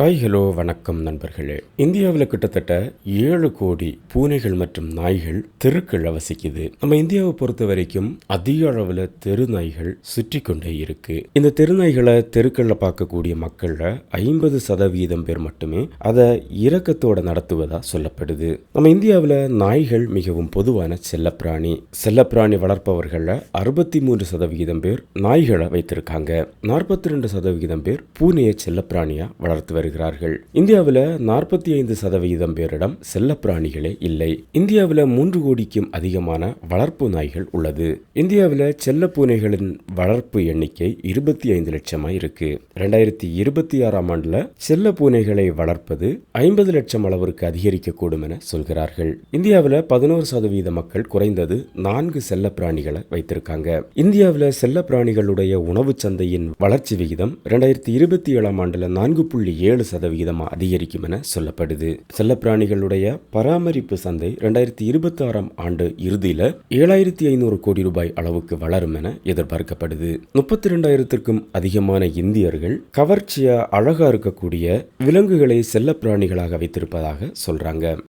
Hi hello வணக்கம் நண்பர்களே. இந்தியாவில் கிட்டத்தட்ட ஏழு கோடி பூனைகள் மற்றும் நாய்கள் தெருக்கள் வசிக்குது. நம்ம இந்தியாவை பொறுத்த வரைக்கும் அதிக அளவில் தெரு நாய்கள் சுற்றி கொண்டே இருக்கு. இந்த தெரு நாய்களை தெருக்களில் பார்க்கக்கூடிய மக்கள்ல ஐம்பது சதவீதம் பேர் மட்டுமே அதை இரக்கத்தோட நடத்துவதா சொல்லப்படுது. நம்ம இந்தியாவில் நாய்கள் மிகவும் பொதுவான செல்லப்பிராணி. செல்லப்பிராணி வளர்ப்பவர்களில் அறுபத்தி மூன்று சதவிகிதம் பேர் நாய்களை வைத்திருக்காங்க. நாற்பத்தி ரெண்டு சதவிகிதம் பேர் பூனையை செல்லப்பிராணியா வளர்த்து வருகிறார்கள். இந்தியாவில் நாற்பத்தி ஐந்து சதவிகிதம் பேரிடம் செல்லப்பிராணிகளே இல்லை. இந்தியாவில் மூன்று கோடிக்கும் அதிகமான வளர்ப்பு நாய்கள் உள்ளது. இந்தியாவில் செல்ல பூனைகளின் வளர்ப்பு எண்ணிக்கை இருபத்தி ஐந்து லட்சமாக இருக்கு. ரெண்டாயிரத்தி இருபத்தி ஆறாம் ஆண்டுல செல்ல பூனைகளை வளர்ப்பது ஐம்பது லட்சம் அளவிற்கு அதிகரிக்கக்கூடும் என சொல்கிறார்கள். இந்தியாவில் பதினோரு சதவீத மக்கள் குறைந்தது நான்கு செல்ல பிராணிகளை வைத்திருக்காங்க. இந்தியாவில் செல்ல பிராணிகளுடைய உணவு சந்தையின் வளர்ச்சி விகிதம் ரெண்டாயிரத்தி இருபத்தி ஏழாம் ஆண்டுல நான்கு புள்ளி ஏழு சதவிகிதமா அதிகரிக்கும் என சொல்லப்படுது. செல்லப்பிராணிகளுடைய பராமரிப்பு சந்தை ரெண்டாயிரத்தி இருபத்தி ஆறாம் ஆண்டு இறுதியில ஏழாயிரத்தி ஐநூறு கோடி ரூபாய் அளவுக்கு வளரும் என எதிர்பார்க்கப்படுது. முப்பத்தி ரெண்டாயிரத்திற்கும் அதிகமான இந்தியர்கள் கவர்ச்சியா அழகா இருக்கக்கூடிய விலங்குகளை செல்லப்பிராணிகளாக வைத்திருப்பதாக சொல்றாங்க.